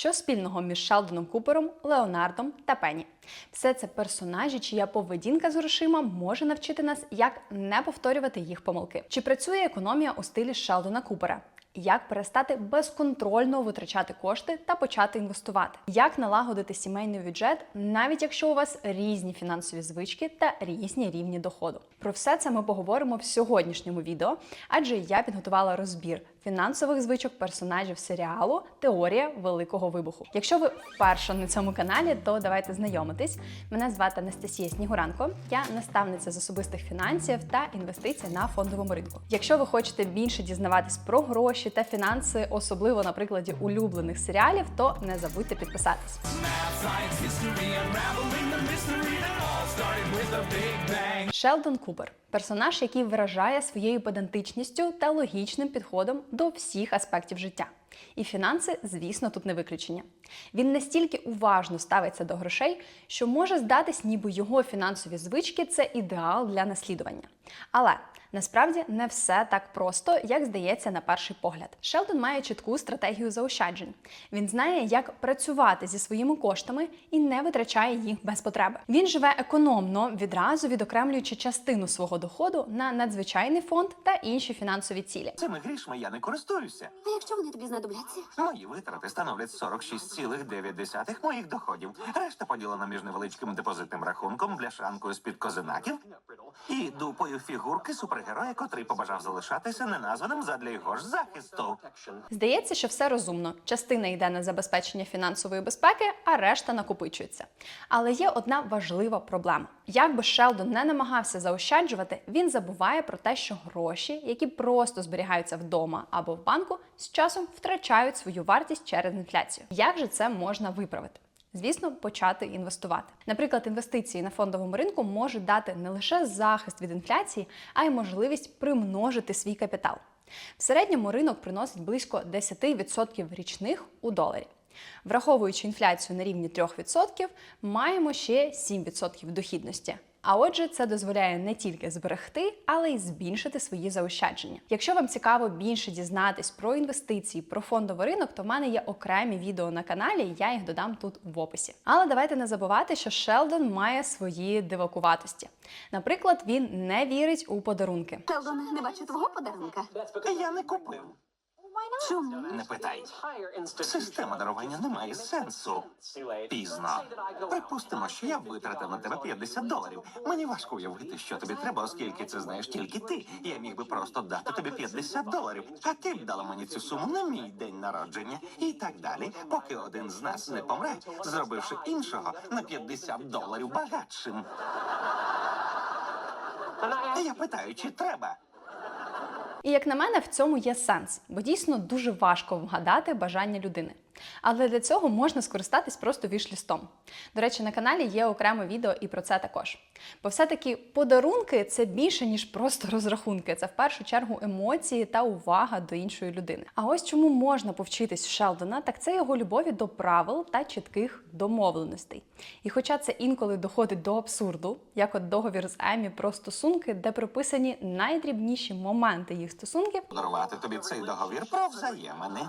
Що спільного між Шелдоном Купером, Леонардом та Пенні? Все це персонажі, чия поведінка з грошима може навчити нас, як не повторювати їх помилки. Чи працює економія у стилі Шелдона Купера? Як перестати безконтрольно витрачати кошти та почати інвестувати? Як налагодити сімейний бюджет, навіть якщо у вас різні фінансові звички та різні рівні доходу? Про все це ми поговоримо в сьогоднішньому відео, адже я підготувала розбір фінансових звичок персонажів серіалу Теорія Великого Вибуху. Якщо ви вперше на цьому каналі, то давайте знайомитись. Мене звати Анастасія Снігуранко. Я наставниця з особистих фінансів та інвестицій на фондовому ринку. Якщо ви хочете більше дізнаватись про гроші та фінанси, особливо на прикладі улюблених серіалів, то не забудьте підписатись. Шелдон Купер персонаж, який вражає своєю педантичністю та логічним підходом до всіх аспектів життя. І фінанси, звісно, тут не виключення. Він настільки уважно ставиться до грошей, що може здатись, ніби його фінансові звички це ідеал для наслідування. Але насправді не все так просто, як здається на перший погляд. Шелдон має чітку стратегію заощаджень. Він знає, як працювати зі своїми коштами і не витрачає їх без потреби. Він живе економно, відразу відокремлюючи частину свого доходу на надзвичайний фонд та інші фінансові цілі. Цими грішми я не користуюся. А якщо вони тобі знадобляться? Мої витрати становлять 46,9 моїх доходів. Решта поділена між невеличким депозитним рахунком, бляшанкою з-під козинаків і дупою фігурки супергероя, котрий побажав залишатися неназваним задля його ж захисту. Здається, що все розумно. Частина йде на забезпечення фінансової безпеки, а решта накопичується. Але є одна важлива проблема: як би Шелдон не намагався заощаджувати, він забуває про те, що гроші, які просто зберігаються вдома або в банку, з часом втрачають свою вартість через інфляцію. Як же це можна виправити? Звісно, почати інвестувати. Наприклад, інвестиції на фондовому ринку можуть дати не лише захист від інфляції, а й можливість примножити свій капітал. В середньому ринок приносить близько 10% річних у доларі. Враховуючи інфляцію на рівні 3%, маємо ще 7% дохідності. А отже, це дозволяє не тільки зберегти, але й збільшити свої заощадження. Якщо вам цікаво більше дізнатись про інвестиції, про фондовий ринок, то в мене є окремі відео на каналі, я їх додам тут в описі. Але давайте не забувати, що Шелдон має свої дивакуватості. Наприклад, він не вірить у подарунки. Шелдон, не бачу твого подарунка. Я не купив. Чому? Не питай. Система дарування не має сенсу. Пізно. Припустимо, що я витратив на тебе 50 доларів. Мені важко уявити, що тобі треба, оскільки це знаєш тільки ти. Я міг би просто дати тобі 50 доларів, а ти б дала мені цю суму на мій день народження і так далі, поки один з нас не помре, зробивши іншого на 50 доларів багатшим. Я питаю, чи треба? І як на мене, в цьому є сенс, бо дійсно дуже важко вгадати бажання людини. Але для цього можна скористатись просто вішлістом. До речі, на каналі є окреме відео і про це також. Бо все-таки подарунки це більше, ніж просто розрахунки. Це в першу чергу емоції та увага до іншої людини. А ось чому можна повчитись Шелдона, так це його любові до правил та чітких домовленостей. І хоча це інколи доходить до абсурду, як от договір з Емі про стосунки, де прописані найдрібніші моменти їх стосунків, Подарувати тобі цей договір про взаємини.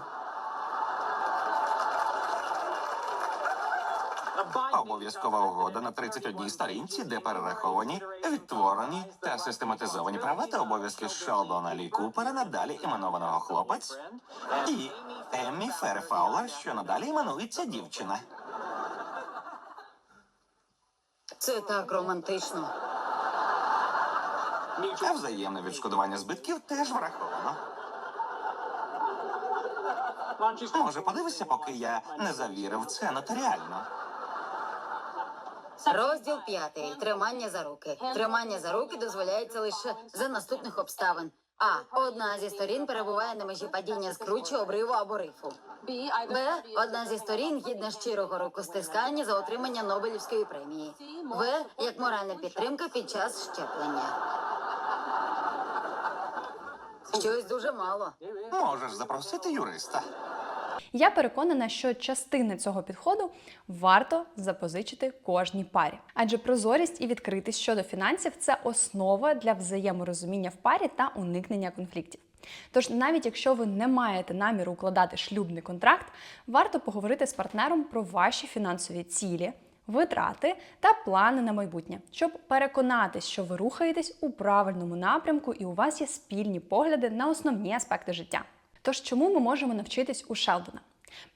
Обов'язкова угода на 31 сторінці, де перераховані, відтворені та систематизовані права та обов'язки Шелдона Лі Купера, надалі іменованого хлопець, і Еммі Ферфаула, що надалі іменується дівчина. Це так романтично. А взаємне відшкодування збитків теж враховано. Може, подивишся, поки я не завірив це нотаріально. Розділ п'ятий. Тримання за руки. Тримання за руки дозволяється лише за наступних обставин. А. Одна зі сторін перебуває на межі падіння з кручі, обриву або рифу. Б. Одна зі сторін гідна щирого рукостискання за отримання Нобелівської премії. В. Як моральна підтримка під час щеплення. Щось дуже мало. Можеш запросити юриста. Я переконана, що частини цього підходу варто запозичити кожній парі. Адже прозорість і відкритість щодо фінансів це основа для взаєморозуміння в парі та уникнення конфліктів. Тож, навіть якщо ви не маєте наміру укладати шлюбний контракт, варто поговорити з партнером про ваші фінансові цілі, витрати та плани на майбутнє, щоб переконатись, що ви рухаєтесь у правильному напрямку і у вас є спільні погляди на основні аспекти життя. Тож, чому ми можемо навчитись у Шелдона?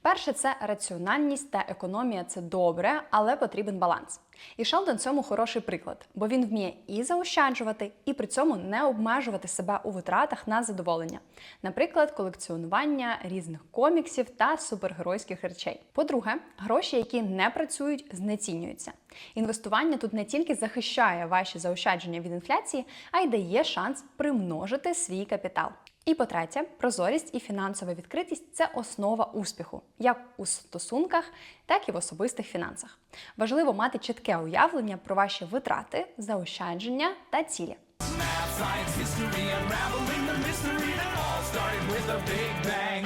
Перше, це раціональність та економія це добре, але потрібен баланс. І Шелдон цьому хороший приклад, бо він вміє і заощаджувати, і при цьому не обмежувати себе у витратах на задоволення, наприклад, колекціонування різних коміксів та супергеройських речей. По-друге, гроші, які не працюють, знецінюються. Інвестування тут не тільки захищає ваші заощадження від інфляції, а й дає шанс примножити свій капітал. І по-третє, прозорість і фінансова відкритість це основа успіху, як у стосунках, так і в особистих фінансах. Важливо мати чітке уявлення про ваші витрати, заощадження та цілі.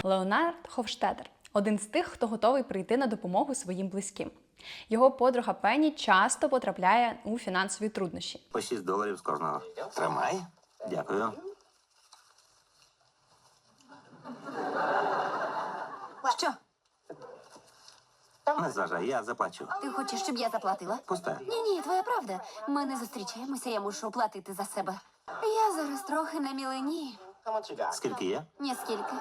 Леонард Ховштедер один з тих, хто готовий прийти на допомогу своїм близьким. Його подруга Пенні часто потрапляє у фінансові труднощі. По 6 доларів з кожного. Тримай. Дякую. Що? Не зважай, я заплачу. Ти хочеш, щоб я заплатила? Пусте. Ні, ні, твоя правда. Ми не зустрічаємося, я мушу платити за себе. Я зараз трохи на мілені. Скільки є? Ні скільки.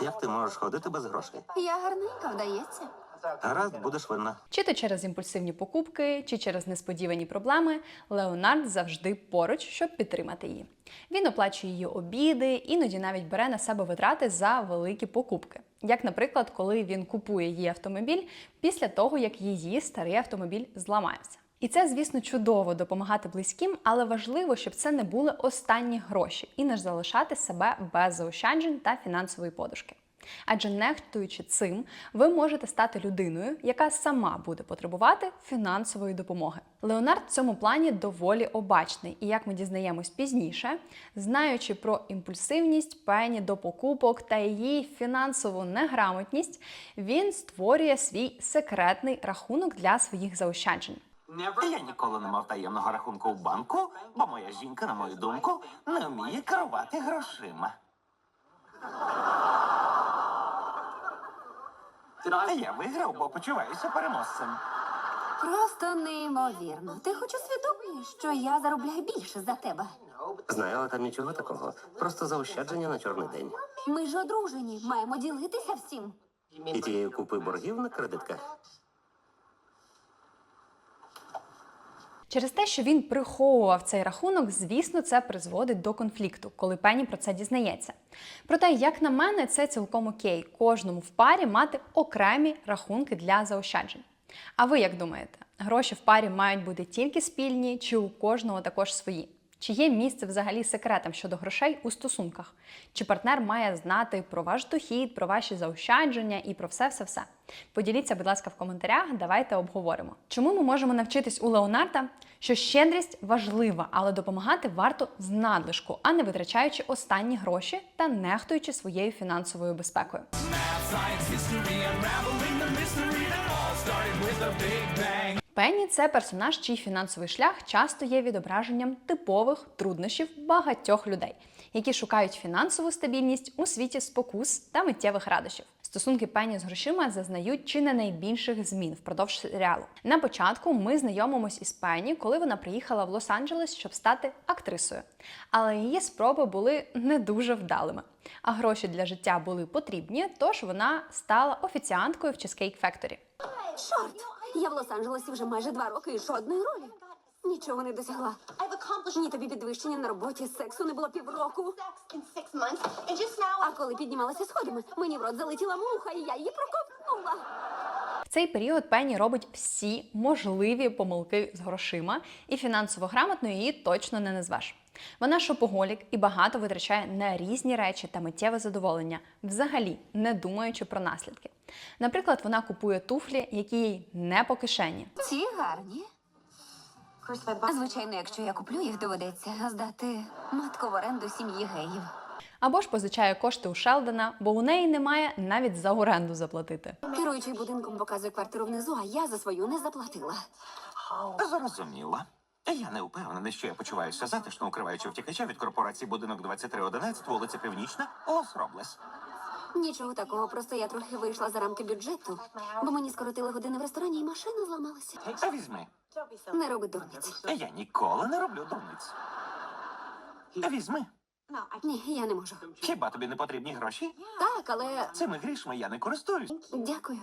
Як ти можеш ходити без грошей? Я гарненька, вдається. Гаразд, будеш винна. Чи то через імпульсивні покупки, чи через несподівані проблеми, Леонард завжди поруч, щоб підтримати її. Він оплачує її обіди, іноді навіть бере на себе витрати за великі покупки. Як, наприклад, коли він купує її автомобіль після того, як її старий автомобіль зламався. І це, звісно, чудово допомагати близьким, але важливо, щоб це не були останні гроші і не залишати себе без заощаджень та фінансової подушки. Адже нехтуючи цим, ви можете стати людиною, яка сама буде потребувати фінансової допомоги. Леонард в цьому плані доволі обачний, і як ми дізнаємось пізніше, знаючи про імпульсивність пені до покупок та її фінансову неграмотність, він створює свій секретний рахунок для своїх заощаджень. Я ніколи не мав таємного рахунку в банку, бо моя жінка, на мою думку, не вміє керувати грошима. Я виграв, бо почуваюся переможцем. Просто неймовірно. Ти хоч усвідомлюєш, що я заробляю більше за тебе. Знаю, але там нічого такого. Просто заощадження на чорний день. Ми ж одружені, маємо ділитися всім. І тієї купи боргів на кредитках. Через те, що він приховував цей рахунок, звісно, це призводить до конфлікту, коли Пенні про це дізнається. Проте, як на мене, це цілком окей кожному в парі мати окремі рахунки для заощаджень. А ви як думаєте, гроші в парі мають бути тільки спільні, чи у кожного також свої? Чи є місце взагалі секретам щодо грошей у стосунках? Чи партнер має знати про ваш дохід, про ваші заощадження і про все-все-все? Поділіться, будь ласка, в коментарях, давайте обговоримо. Чому ми можемо навчитись у Леонарда, що щедрість важлива, але допомагати варто з надлишку, а не витрачаючи останні гроші та нехтуючи своєю фінансовою безпекою. Пенні це персонаж, чий фінансовий шлях часто є відображенням типових труднощів багатьох людей, які шукають фінансову стабільність у світі спокус та миттєвих радощів. Стосунки Пенні з грошима зазнають чи не найбільших змін впродовж серіалу. На початку ми знайомимось із Пенні, коли вона приїхала в Лос-Анджелес, щоб стати актрисою. Але її спроби були не дуже вдалими. А гроші для життя були потрібні, тож вона стала офіціанткою в Cheesecake Factory. Чорт! Я в Лос-Анджелесі вже майже два роки і жодної ролі. Нічого не досягла. Ні тобі підвищення на роботі, сексу не було півроку. А коли піднімалася сходами, мені в рот залетіла муха, і я її проковтнула. В цей період Пенні робить всі можливі помилки з грошима, і фінансово грамотною її точно не назвеш. Вона шопоголік і багато витрачає на різні речі та миттєве задоволення, взагалі не думаючи про наслідки. Наприклад, вона купує туфлі, які їй не по кишені. Ці гарні. Звичайно, якщо я куплю їх, доведеться здати матку в оренду сім'ї геїв. Або ж позичає кошти у Шелдона, бо у неї немає навіть за оренду заплатити. Керуючий будинком показує квартиру внизу, а я за свою не заплатила. Зрозуміло. Я не впевнений, що я почуваюся затишно, укриваючи втікача від корпорації будинок 2311, вулиця Північна, Лос Роблес. Нічого такого, просто я трохи вийшла за рамки бюджету, бо мені скоротили години в ресторані і машина зламалася. А візьми. Не роби дурниць. Я ніколи не роблю дурниць. Візьми. Ні, я не можу. Хіба тобі не потрібні гроші? Так, але Цими грішми я не користуюсь. дякую.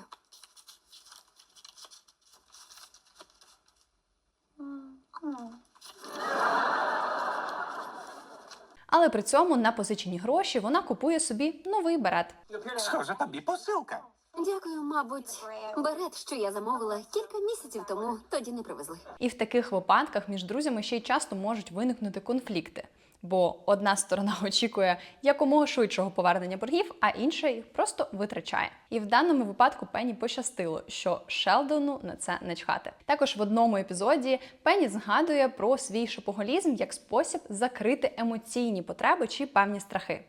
Але при цьому на позичені гроші вона купує собі новий берет. Схоже, тобі посилка. Дякую, мабуть, берет, що я замовила кілька місяців тому, тоді не привезли. І в таких випадках між друзями ще й часто можуть виникнути конфлікти. Бо одна сторона очікує якомога швидшого повернення боргів, а інша їх просто витрачає. І в даному випадку Пенні пощастило, що Шелдону на це не чхати. Також в одному епізоді Пенні згадує про свій шопоголізм як спосіб закрити емоційні потреби чи певні страхи.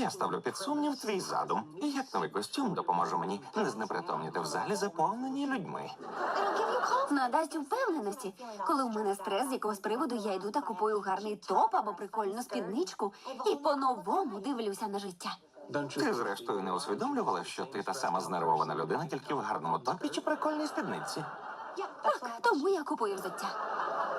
Я ставлю під сумнів твій задум. І як новий костюм допоможе мені не знепритомніти в залі, заповнені людьми. Надасть впевненості, коли у мене стрес з якогось приводу, я йду та купую гарний топ або прикольну спідничку і по-новому дивлюся на життя. Ти, зрештою, не усвідомлювала, що ти та сама знервована людина тільки в гарному топі чи прикольній спідниці. Так, тому я купую взуття.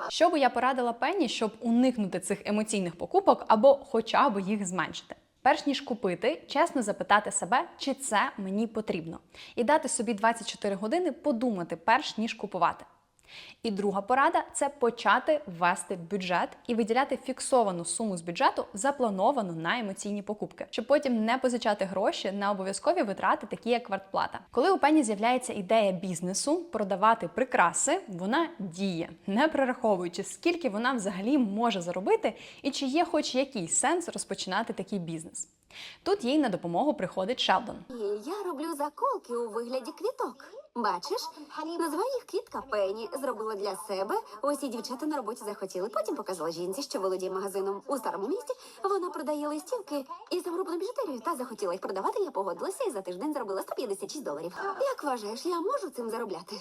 Що би я порадила Пенні, щоб уникнути цих емоційних покупок або хоча б їх зменшити? Перш ніж купити, чесно запитати себе, чи це мені потрібно, і дати собі 24 години подумати, перш ніж купувати. І друга порада це почати ввести бюджет і виділяти фіксовану суму з бюджету, заплановану на емоційні покупки, щоб потім не позичати гроші на обов'язкові витрати, такі як квартплата. Коли у пені з'являється ідея бізнесу продавати прикраси, вона діє, не прораховуючи, скільки вона взагалі може заробити і чи є хоч якийсь сенс розпочинати такий бізнес. Тут їй на допомогу приходить Шелдон. Я роблю заколки у вигляді квіток. Бачиш, називаю їх квітка Пенні. Зробила для себе. Усі дівчата на роботі захотіли. Потім показала жінці, що володіє магазином у старому місті. Вона продає листівки із замрубленою біжутерією та захотіла їх продавати. Я погодилася і за тиждень заробила 156 доларів. Як вважаєш, я можу цим заробляти?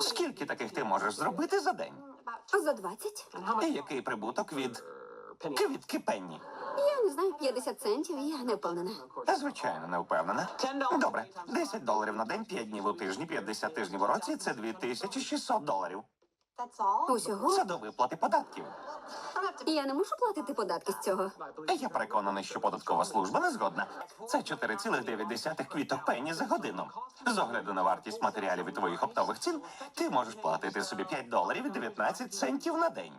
Скільки таких ти можеш зробити за день? За 20? І який прибуток від квітки Пенні? Я не знаю, 50 центів, я не впевнена. Та звичайно не впевнена. Добре, 10 доларів на день, 5 днів у тижні, 50 тижнів у році це 2600 доларів. Усього Це до виплати податків. я не мушу платити податки з цього. Я переконаний, що податкова служба не згодна. Це 4,9 квіток пенні за годину. З огляду на вартість матеріалів і твоїх оптових цін, ти можеш платити собі 5 доларів і 19 центів на день.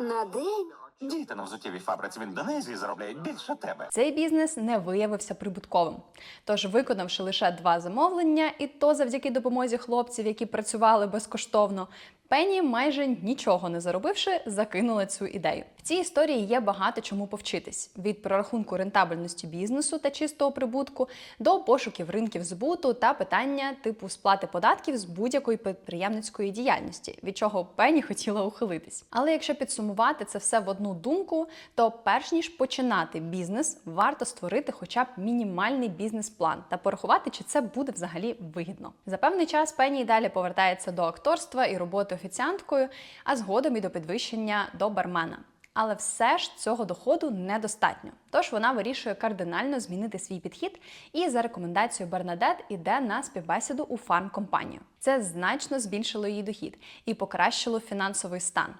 На день Діти на взуттєвій фабриці в Індонезії заробляють більше тебе. Цей бізнес не виявився прибутковим. Тож, виконавши лише два замовлення, і то завдяки допомозі хлопців, які працювали безкоштовно, Пенні, майже нічого не заробивши, закинула цю ідею. В цій історії є багато чому повчитись: від прорахунку рентабельності бізнесу та чистого прибутку до пошуків ринків збуту та питання типу сплати податків з будь-якої підприємницької діяльності, від чого Пенні хотіла ухилитись. Але якщо підсумувати це все в одну думку, то перш ніж починати бізнес, варто створити хоча б мінімальний бізнес-план та порахувати, чи це буде взагалі вигідно. За певний час Пенні й далі повертається до акторства і роботи офіціанткою, а згодом і до підвищення до бармена. Але все ж цього доходу недостатньо. Тож вона вирішує кардинально змінити свій підхід і за рекомендацією Бернадет іде на співбесіду у фармкомпанію. Це значно збільшило її дохід і покращило фінансовий стан.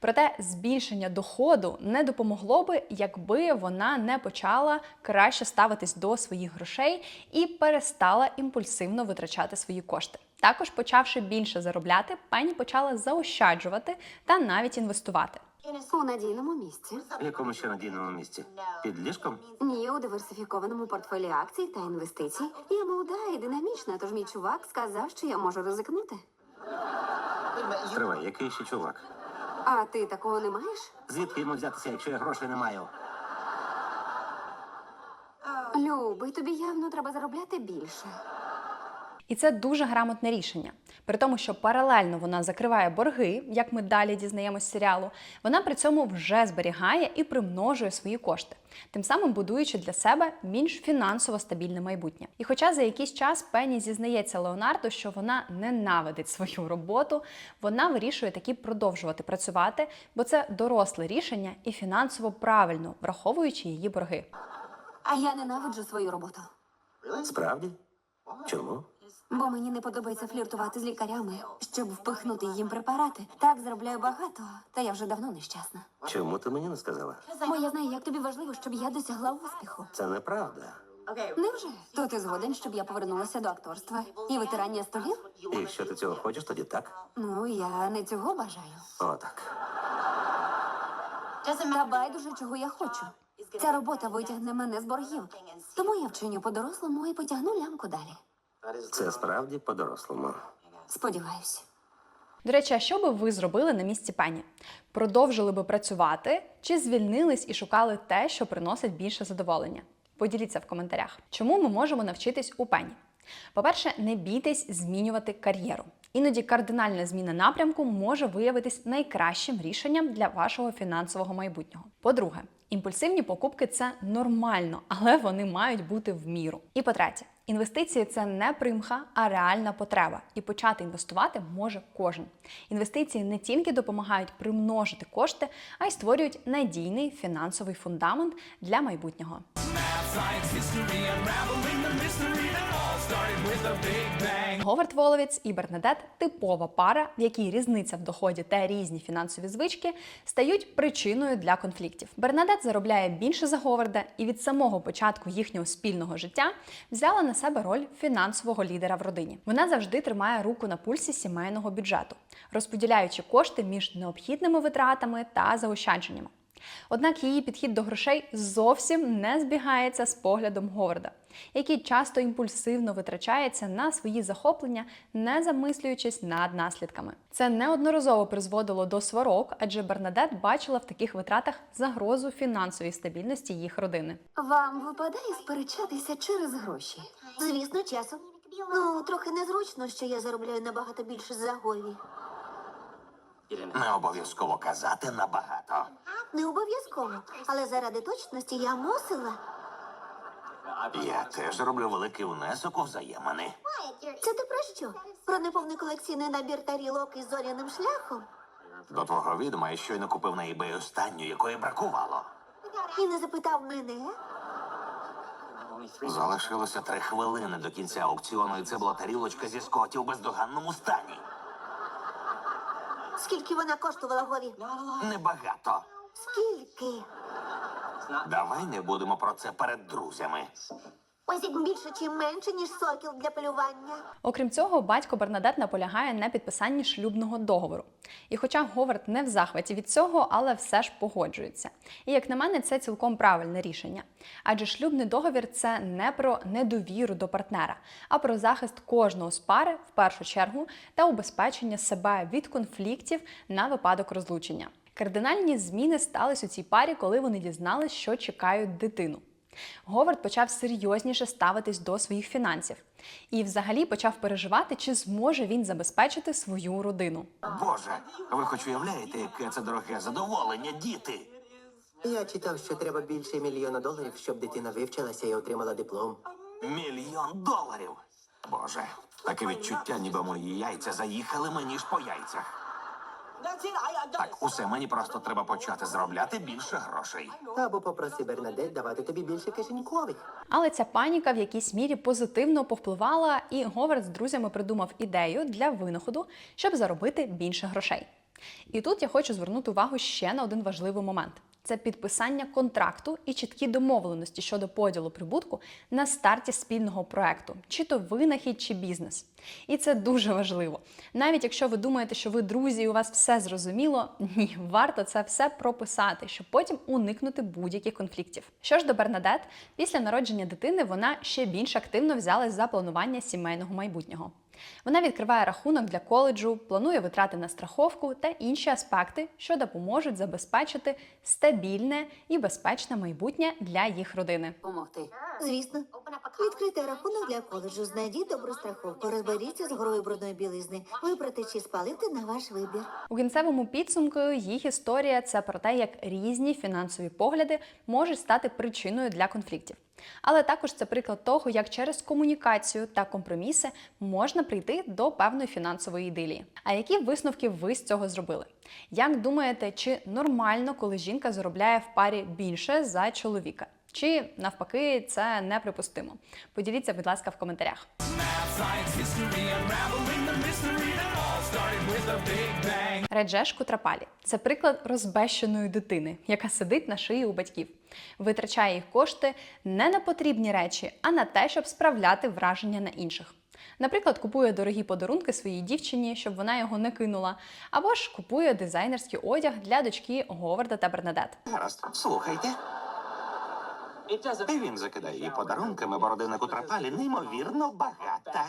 Проте збільшення доходу не допомогло би, якби вона не почала краще ставитись до своїх грошей і перестала імпульсивно витрачати свої кошти. Також, почавши більше заробляти, пані почала заощаджувати та навіть інвестувати. у надійному місці. В якому ще надійному місці? Під ліжком? Ні, у диверсифікованому портфелі акцій та інвестицій. Я молода і динамічна, тож мій чувак сказав, що я можу ризикнути. Тривай, який ще чувак? А ти такого не маєш? Звідки йому взятися, якщо я грошей не маю? Любий, тобі явно треба заробляти більше. І це дуже грамотне рішення. При тому, що паралельно вона закриває борги, як ми далі дізнаємось з серіалу, вона при цьому вже зберігає і примножує свої кошти, тим самим будуючи для себе більш фінансово стабільне майбутнє. І хоча за якийсь час Пенні зізнається Леонардо, що вона ненавидить свою роботу, вона вирішує таки продовжувати працювати, бо це доросле рішення і фінансово правильно, враховуючи її борги. А я ненавиджу свою роботу. Справді? Чому? Бо мені не подобається фліртувати з лікарями, щоб впихнути їм препарати. Так заробляю багато, та я вже давно нещасна. Чому ти мені не сказала? Бо я знаю, як тобі важливо, щоб я досягла успіху. Це неправда. Невже? То ти згоден, щоб я повернулася до акторства і витирання столів? І якщо ти цього хочеш, тоді так. Ну, я не цього бажаю. Отак. Та байдуже, чого я хочу. Ця робота витягне мене з боргів. Тому я вчиню по-дорослому і потягну лямку далі. Це справді по-дорослому. Сподіваюсь. До речі, а що би ви зробили на місці пені? Продовжили би працювати чи звільнились і шукали те, що приносить більше задоволення? Поділіться в коментарях. Чому ми можемо навчитись у пені? По-перше, не бійтесь змінювати кар'єру. Іноді кардинальна зміна напрямку може виявитись найкращим рішенням для вашого фінансового майбутнього. По-друге, імпульсивні покупки це нормально, але вони мають бути в міру. І по-третє, інвестиції це не примха, а реальна потреба. І почати інвестувати може кожен. Інвестиції не тільки допомагають примножити кошти, а й створюють надійний фінансовий фундамент для майбутнього. Говард Воловець і Бернадет типова пара, в якій різниця в доході та різні фінансові звички стають причиною для конфліктів. Бернадет заробляє більше за Говарда і від самого початку їхнього спільного життя взяла на себе роль фінансового лідера в родині. Вона завжди тримає руку на пульсі сімейного бюджету, розподіляючи кошти між необхідними витратами та заощадженнями. Однак її підхід до грошей зовсім не збігається з поглядом Говарда, який часто імпульсивно витрачається на свої захоплення, не замислюючись над наслідками. Це неодноразово призводило до сварок, адже Бернадет бачила в таких витратах загрозу фінансовій стабільності їх родини. Вам випадає сперечатися через гроші? Звісно, часом. Ну, трохи незручно, що я заробляю набагато більше за Гові. Не обов'язково казати набагато. Не обов'язково, але заради точності я мусила. Я теж роблю великий внесок у взаємини. Це ти про що? Про неповний колекційний набір тарілок із зоряним шляхом? До твого відома я щойно купив на eBay останню, якої бракувало. І не запитав мене? Залишилося три хвилини до кінця аукціону, і це була тарілочка зі скоті у бездоганному стані. Скільки вона коштувала Гові? Небагато. Скільки? Давай не будемо про це перед друзями. Ось більше чи менше, ніж сокіл для полювання. Окрім цього, батько Бернадет наполягає на підписанні шлюбного договору. І хоча Говард не в захваті від цього, але все ж погоджується. І як на мене, це цілком правильне рішення. Адже шлюбний договір це не про недовіру до партнера, а про захист кожного з пари в першу чергу та убезпечення себе від конфліктів на випадок розлучення. Кардинальні зміни стались у цій парі, коли вони дізналися, що чекають дитину. Говард почав серйозніше ставитись до своїх фінансів і взагалі почав переживати, чи зможе він забезпечити свою родину. Боже, ви хоч уявляєте, яке це дороге задоволення, діти? Я читав, що треба більше мільйона доларів, щоб дитина вивчилася і отримала диплом. Мільйон доларів. Боже, таке відчуття, ніби мої яйця заїхали мені ж по яйцях. Так, усе мені просто треба почати заробляти більше грошей. Або попроси Бернадет давати тобі більше кишенькових. Але ця паніка в якійсь мірі позитивно повпливала, і Говард з друзями придумав ідею для винаходу, щоб заробити більше грошей. І тут я хочу звернути увагу ще на один важливий момент. Це підписання контракту і чіткі домовленості щодо поділу прибутку на старті спільного проекту, чи то винахід, чи бізнес. І це дуже важливо. Навіть якщо ви думаєте, що ви друзі, і у вас все зрозуміло, ні, варто це все прописати, щоб потім уникнути будь-яких конфліктів. Що ж до Бернадет, після народження дитини вона ще більш активно взялась за планування сімейного майбутнього. Вона відкриває рахунок для коледжу, планує витрати на страховку та інші аспекти, що допоможуть забезпечити стабільне і безпечне майбутнє для їх родини. Помогти. Звісно. Відкрийте рахунок для коледжу, знайдіть добру страховку, розберіться з горою брудної білизни, вибрати чи спалити на ваш вибір. У кінцевому підсумку їх історія це про те, як різні фінансові погляди можуть стати причиною для конфліктів. Але також це приклад того, як через комунікацію та компроміси можна прийти до певної фінансової ідилії. А які висновки ви з цього зробили? Як думаєте, чи нормально, коли жінка заробляє в парі більше за чоловіка? Чи навпаки це неприпустимо? Поділіться, будь ласка, в коментарях. Реджеш Кутрапалі це приклад розбещеної дитини, яка сидить на шиї у батьків, витрачає їх кошти не на потрібні речі, а на те, щоб справляти враження на інших. Наприклад, купує дорогі подарунки своїй дівчині, щоб вона його не кинула, або ж купує дизайнерський одяг для дочки Говарда та Бернадет. Гаразд, слухайте. І він закидає її подарунками, бо родина Кутрапалі неймовірно багата.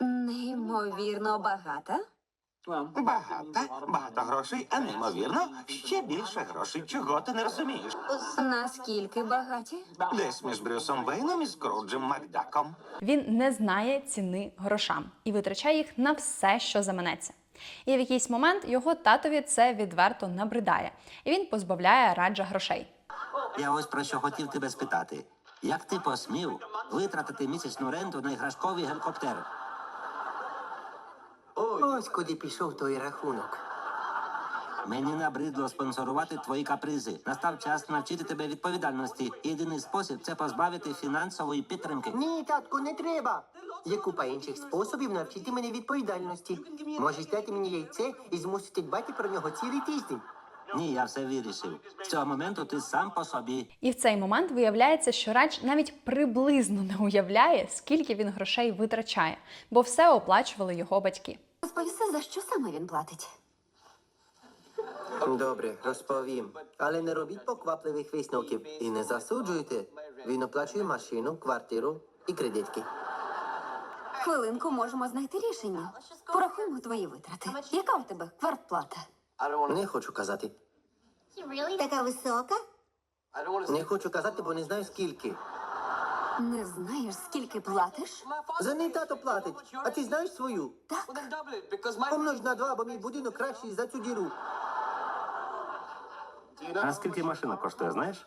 Неймовірно багата. Багата, багато грошей, а неймовірно, ще більше грошей. Чого ти не розумієш? Наскільки багаті? Десь між Брюсом Вейном і Скруджем Макдаком. Він не знає ціни грошам і витрачає їх на все, що заманеться. І в якийсь момент його татові це відверто набридає, і він позбавляє раджа грошей. Я ось про що хотів тебе спитати. Як ти посмів витратити місячну ренту на іграшковий гелікоптер? Ось куди пішов той рахунок. Мені набридло спонсорувати твої капризи. Настав час навчити тебе відповідальності. Єдиний спосіб це позбавити фінансової підтримки. Ні, татку, не треба. Є купа інших способів навчити мене відповідальності. Можеш дати мені яйце і змусити дбати про нього цілий тиждень. Ні, я все вирішив. З цього моменту ти сам по собі. І в цей момент виявляється, що Радж навіть приблизно не уявляє, скільки він грошей витрачає, бо все оплачували його батьки. Розповіси, за що саме він платить? Добре, розповім. Але не робіть поквапливих висновків і не засуджуйте. Він оплачує машину, квартиру і кредитки. Хвилинку можемо знайти рішення. Порахуємо твої витрати. Яка у тебе квартплата? Не хочу казати. Така висока? Не хочу казати, бо не знаю скільки. Не знаєш, скільки платиш? За неї тато платить, а ти знаєш свою? Так. Помнож на два, бо мій будинок кращий за цю діру. А скільки машина коштує, знаєш?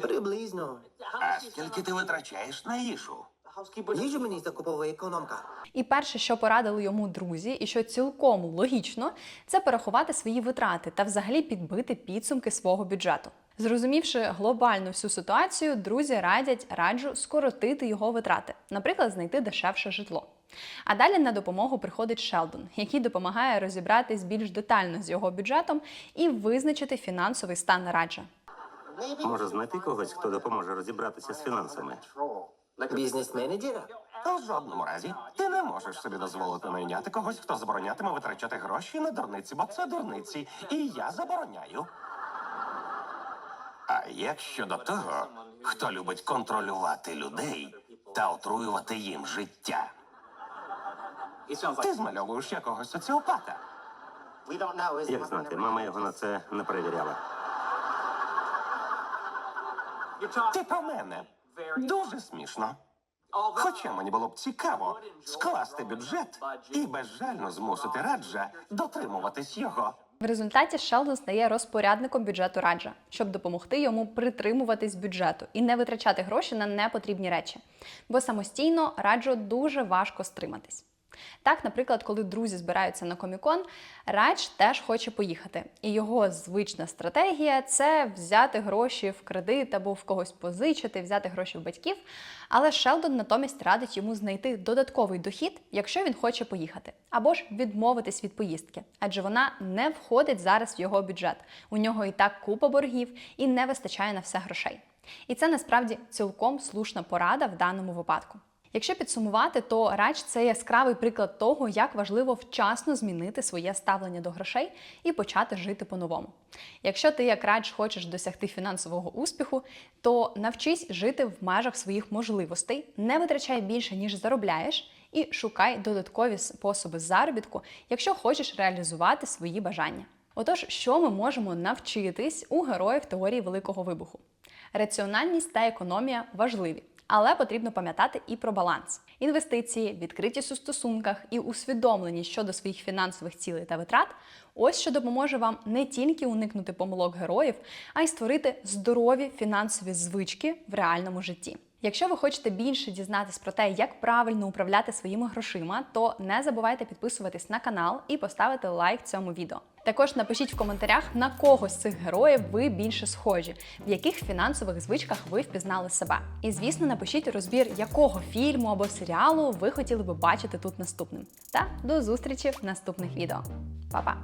Приблизно. А скільки ти витрачаєш на їжу? Їжу мені закуповує економка. І перше, що порадили йому друзі, і що цілком логічно, це порахувати свої витрати та взагалі підбити підсумки свого бюджету. Зрозумівши глобальну всю ситуацію, друзі радять раджу скоротити його витрати, наприклад, знайти дешевше житло. А далі на допомогу приходить Шелдон, який допомагає розібратись більш детально з його бюджетом і визначити фінансовий стан раджа. Може знайти когось, хто допоможе розібратися з фінансами. Бізнес-менеджера? Та в жодному разі ти не можеш собі дозволити найняти когось, хто заборонятиме витрачати гроші на дурниці, бо це дурниці, і я забороняю. А як щодо того, хто любить контролювати людей та отруювати їм життя? Ти змальовуєш якогось соціопата. Як знати, мама його на це не перевіряла. Ти про мене. Дуже смішно. Хоча мені було б цікаво скласти бюджет і безжально змусити раджа дотримуватись його. В результаті Шелдон стає розпорядником бюджету раджа, щоб допомогти йому притримуватись бюджету і не витрачати гроші на непотрібні речі. Бо самостійно раджу дуже важко стриматись. Так, наприклад, коли друзі збираються на комікон, Радж теж хоче поїхати. І його звична стратегія це взяти гроші в кредит або в когось позичити, взяти гроші в батьків. Але Шелдон натомість радить йому знайти додатковий дохід, якщо він хоче поїхати, або ж відмовитись від поїздки, адже вона не входить зараз в його бюджет. У нього і так купа боргів і не вистачає на все грошей. І це насправді цілком слушна порада в даному випадку. Якщо підсумувати, то радж це яскравий приклад того, як важливо вчасно змінити своє ставлення до грошей і почати жити по-новому. Якщо ти як радж хочеш досягти фінансового успіху, то навчись жити в межах своїх можливостей, не витрачай більше, ніж заробляєш, і шукай додаткові способи заробітку, якщо хочеш реалізувати свої бажання. Отож, що ми можемо навчитись у героїв теорії Великого вибуху? Раціональність та економія важливі, але потрібно пам'ятати і про баланс. Інвестиції, відкритість у стосунках і усвідомленість щодо своїх фінансових цілей та витрат ось що допоможе вам не тільки уникнути помилок героїв, а й створити здорові фінансові звички в реальному житті. Якщо ви хочете більше дізнатись про те, як правильно управляти своїми грошима, то не забувайте підписуватись на канал і поставити лайк цьому відео. Також напишіть в коментарях, на кого з цих героїв ви більше схожі, в яких фінансових звичках ви впізнали себе. І звісно, напишіть розбір, якого фільму або серіалу ви хотіли би бачити тут наступним. Та до зустрічі в наступних відео. Па-па!